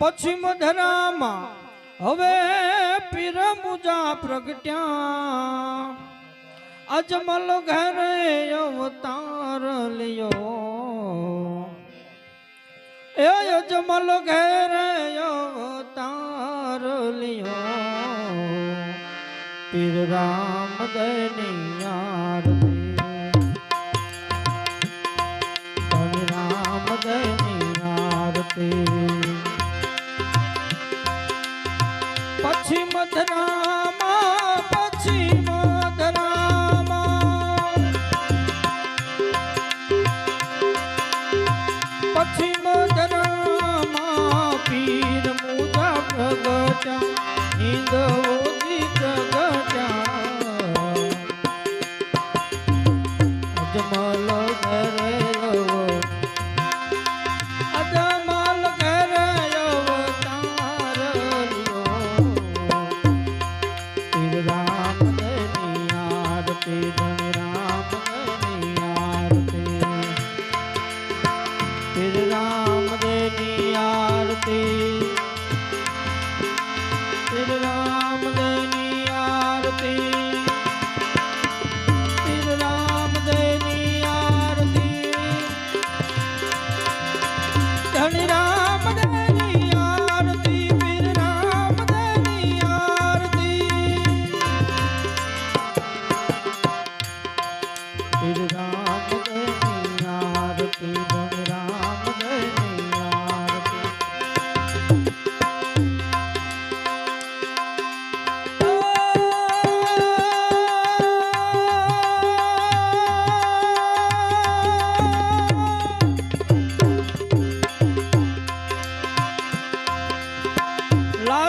પશ્ચિમ ધરામાં હવે પીર મુજા પ્રગટ્યા. અજમલ ઘરે અવતાર લ્યો. એ અજમલ ઘરે અવતાર લ્યો. પીર રામ દનિયા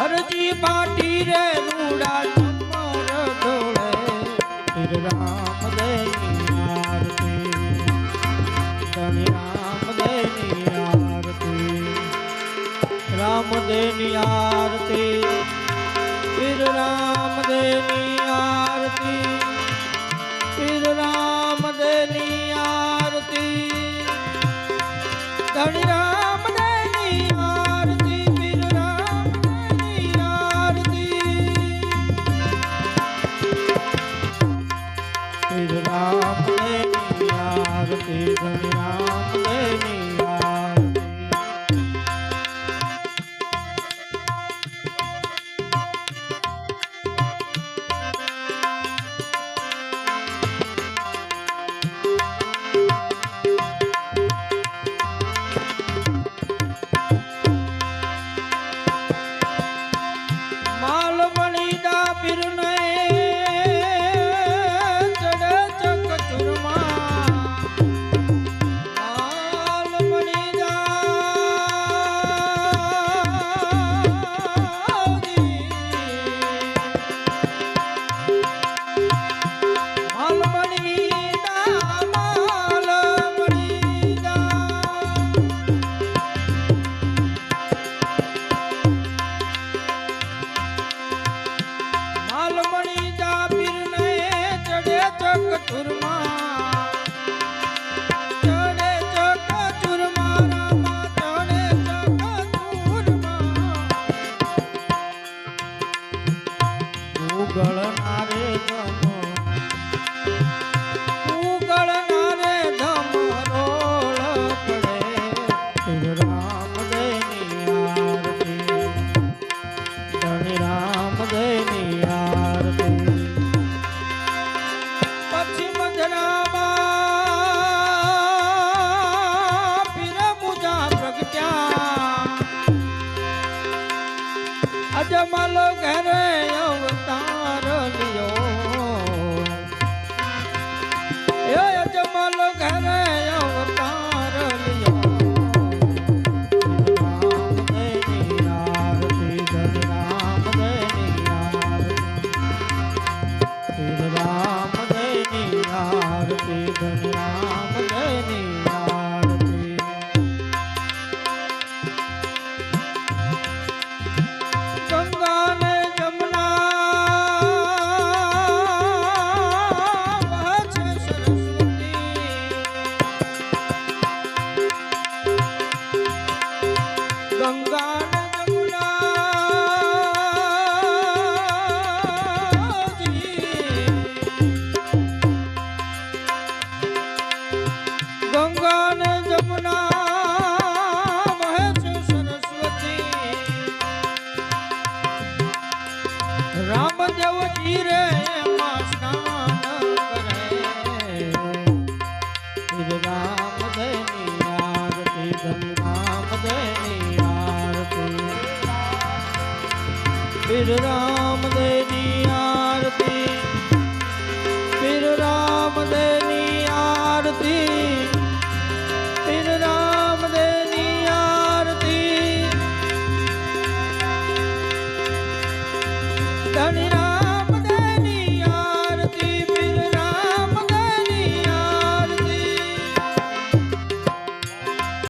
હરજી પાટી રે રૂડા તુમર ઢોળે. તીર રામ દયની આરતી. તણ રામ દયની આરતી. રામ દયની આરતી. તીર રામ ਰਾਮ ਦੇ ਨੀ ਆਰਤੀ ਫਿਰ ਰਾਮ ਦੇ ਆਰਤੀ ਫਿਰ ਰਾਮ ਦੇ ਆਰਤੀ।